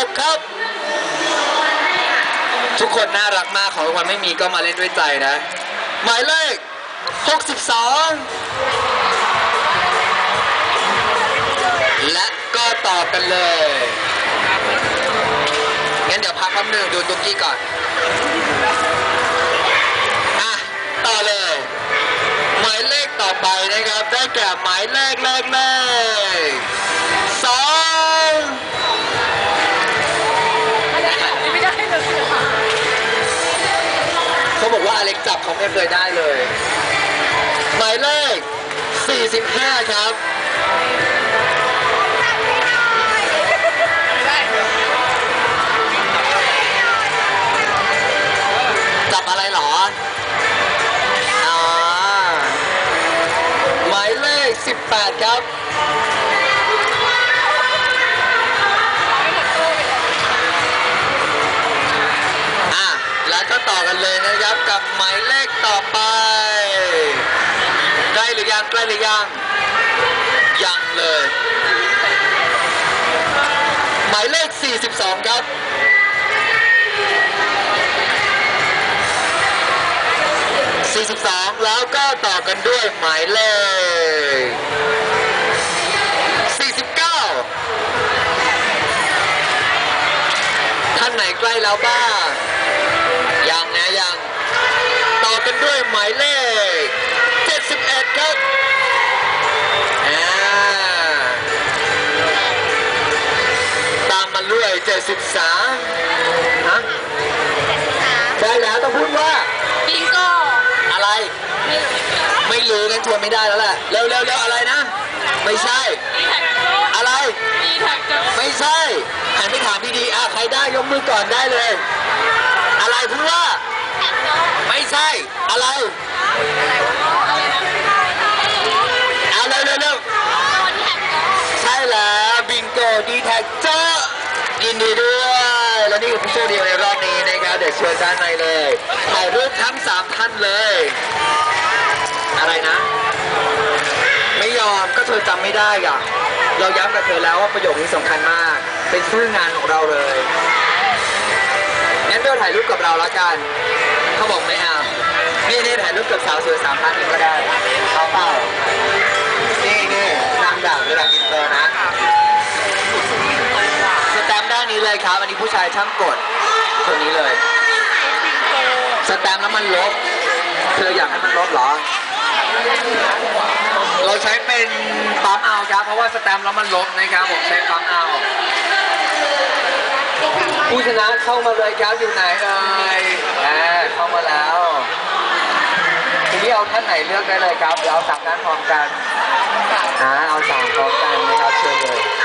16ครับ ทุกคนน่ารักมากของรางวัลไม่มีก็มาเล่นด้วยใจนะ หมายเลข 62 และก็ต่อกันเลย งั้นเดี๋ยวพักแป๊บหนึ่งดูตุ๊กกี้ก่อนอะต่อเลย หมายเลขต่อไปนะครับ ได้แก่หมายเลขเลขเลข อกว่าเล็กจับเขาไม่เคยได้เลย หมายเลข 45 ครับ จับอะไรหรออ๋อหมายเลข 18 ครับ อกันเลยนะครับกับหมายเลขต่อไปใกล้หรือยังใกล้หรือยังยังเลย หมายเลข 42 ครับ42 แล้วก็ต่อกันด้วยหมายเลข 49 ท่านไหนใกล้แล้วบ้าง ยังนะยังต่อกันด้วยหมายเลข 71 ครับอ่าตามมาด้วย73ฮะได้แล้วต้องพูดว่า บิงโก้อะไร ไม่รู้กันชวนไม่ได้แล้วแหละเร็วเร็วเร็วอะไรนะ ไม่ใช่ดีแท็กโก้อะไรดีแท็กโก้ไม่ใช่หันไปถามดีๆอะใครได้ยกมือก่อนได้เลย อะไรพูดว่าไม่ใช่ อะไรเอาเร็วเร็วเร็วใช่แล้วบิงโกดีแท็กเจอยินดีด้วย และนี่คือผู้โชคดีในรอบนี้นะครับเดี๋ยวเชิญด้านในเลยถ่ายรูปทั้งสามท่านเลย อะไรนะ ไม่ยอมก็เธอจำไม่ได้อะเราย้ำกับเธอแล้วว่าประโยคนี้สำคัญมาก เป็นชื่องานของเราเลย กับเราแล้วกัน เขาบอกไม่เอานี่นี่ถ่ายรูปกับสาวสวยสามท่านนี้ก็ได้เอาเปล่านี่นี่นางด่างระดับอินเตอร์นะสแตมป์ด้านนี้เลยครับ อันนี้ผู้ชายช่างกดคนนี้เลย สแตมป์แล้วมันลบ เธออยากให้มันลบเหรอ เราใช้เป็นปั๊มเอาครับ เพราะว่าสแตมป์แล้วมันลบนะครับผมใช้ปั๊มเอา ผู้ชนะเข้ามาเลยครับอยู่ไหนเอ่ยอ่าเข้ามาแล้วทีนี้เอาท่านไหนเลือกได้เลยครับเรเอาสามด้านพร้อมกันอ่าเอาสามพร้อมกันนะครับเชิญเลย